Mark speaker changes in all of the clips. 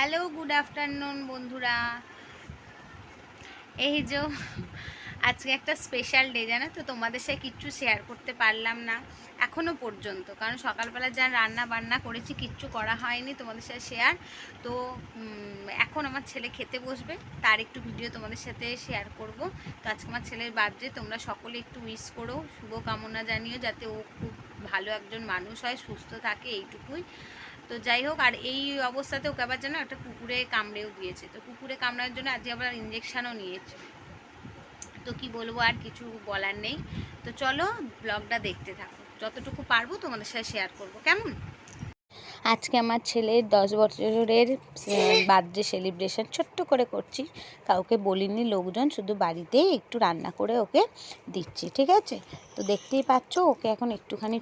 Speaker 1: Hello, good afternoon বন্ধুরা। এই যে আজকে একটা স্পেশাল ডে, জানো তো? তোমাদের সাথে কিচ্ছু শেয়ার করতে পারলাম না এখনও পর্যন্ত। কারণ সকালবেলা যা রান্না বান্না করেছি, কিচ্ছু করা হয়নি তোমাদের সাথে শেয়ার। তো এখন আমার ছেলে খেতে বসবে, তার একটু ভিডিও তোমাদের সাথে শেয়ার করব। তো আজকে আমার ছেলের বার্থডে, তোমরা সকলে একটু উইশ করো, শুভকামনা জানিও, যাতে ও খুব ভালো একজন মানুষ হয়, সুস্থ থাকে, এইটুকুই। তো যাই হোক, আর এই অবস্থাতে ওকে আবার যেন একটা কুকুরে কামড়েও দিয়েছে। তো কুকুরে কামড়ানোর জন্য আজকে আবার ইঞ্জেকশানও নিয়েছে। তো কি বলব, আর কিছু বলার নেই। তো চলো ব্লগটা দেখতে থাকো। যতটুকু পারব তোমাদের সাথে শেয়ার করব। কেমন? আজকে আমার ছেলের দশ বছরের বার্থডে সেলিব্রেশন ছোট্ট করে করছি। কাউকে বলিনি, লোকজন শুধু বাড়িতেই একটু রান্না করে ওকে দিচ্ছি, ঠিক আছে? তো দেখতেই পাচ্ছ, ওকে এখন একটুখানি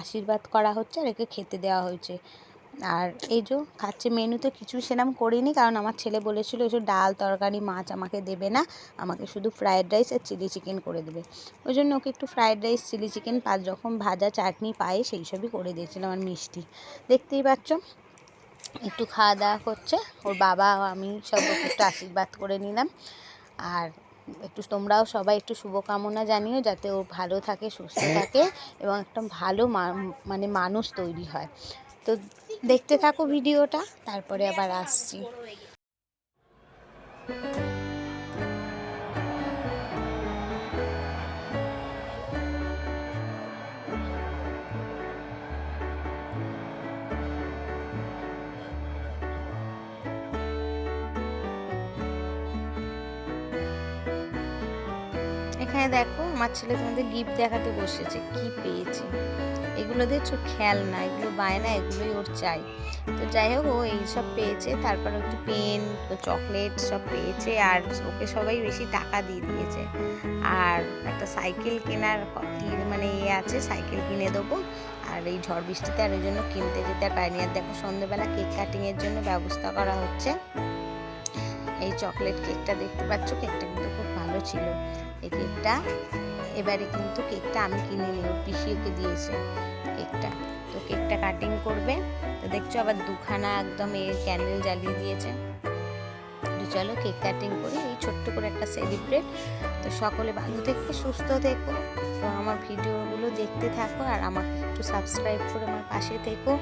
Speaker 1: আশীর্বাদ করা হচ্ছে আর একে খেতে দেওয়া হয়েছে। আর এই যে খাচ্ছে মেনুতে কিছু সেরকম করিনি কারণ আমার ছেলে বলেছিল এসব ডাল তরকারি মাছ আমাকে দেবে না আমাকে শুধু ফ্রায়েড রাইস আর চিলি চিকেন করে দেবে। ওই জন্য ওকে একটু ফ্রায়েড রাইস চিলি চিকেন পাঁচ রকম ভাজা চাটনি পায়ে সেই সবই করে দিয়েছিলাম আর মিষ্টি। দেখতেই পাচ্ছ একটু খাওয়া দাওয়া করছে ওর বাবা আমি সব একটু আশীর্বাদ করে নিলাম। আর একটু তোমরাও সবাই একটু শুভকামনা জানিও যাতে ও ভালো থাকে সুস্থ থাকে এবং একটা ভালো মানে মানুষ তৈরি হয়। তো দেখতে থাকো ভিডিওটা তারপরে আবার আসছি। এখানে দেখো আমার ছেলে তোমাদের গিফট দেখাতে বসেছে, কি পেয়েছে? এগুলো দেখছ খেলনা, এগুলো বায়না, এগুলোই ওর চাই। তো যাই হোক, ও এইসব পেয়েছে, তারপর একটু পেন চকলেট সব পেয়েছে, আর ওকে সবাই বেশি টাকা দিয়ে দিয়েছে। আর একটা সাইকেল কেনার মানে ইয়ে আছে সাইকেল কিনে দেবো। আর এই ঝড় বৃষ্টিতে আর ওই জন্য কিনতে যেতে পারিনি। আর দেখো সন্ধ্যেবেলা কেক কাটিংয়ের জন্য ব্যবস্থা করা হচ্ছে। এই চকলেট কেকটা দেখতে পাচ্ছ কেকটা কিন্তু খুব ভালো ছিল। এই কেকটা। এবারে কিন্তু কেকটা আমি কিনে ওর পিসি ওকে দিয়েছে কেকটা। তো কেকটা কাটিং করবে। তো দেখছ আবার দুখানা একদম এর ক্যান্ডেল জ্বালিয়ে দিয়েছে। চলো কেক কাটিং করি, এই ছোট্ট করে একটা সেলিব্রেট তো সকলে ভালো থেকো, সুস্থ থেকো। তো আমার ভিডিওগুলো দেখতে থাকো আর আমাকে একটু সাবস্ক্রাইব করে আমার পাশে থেকো।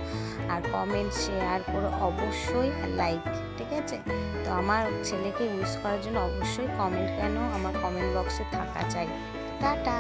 Speaker 1: আর কমেন্ট শেয়ার করো অবশ্যই লাইক ঠিক আছে? তো আমার ছেলেকে উইশ করার জন্য অবশ্যই কমেন্ট কেন? আমার কমেন্ট বক্সে থাকা চাই। টাটা!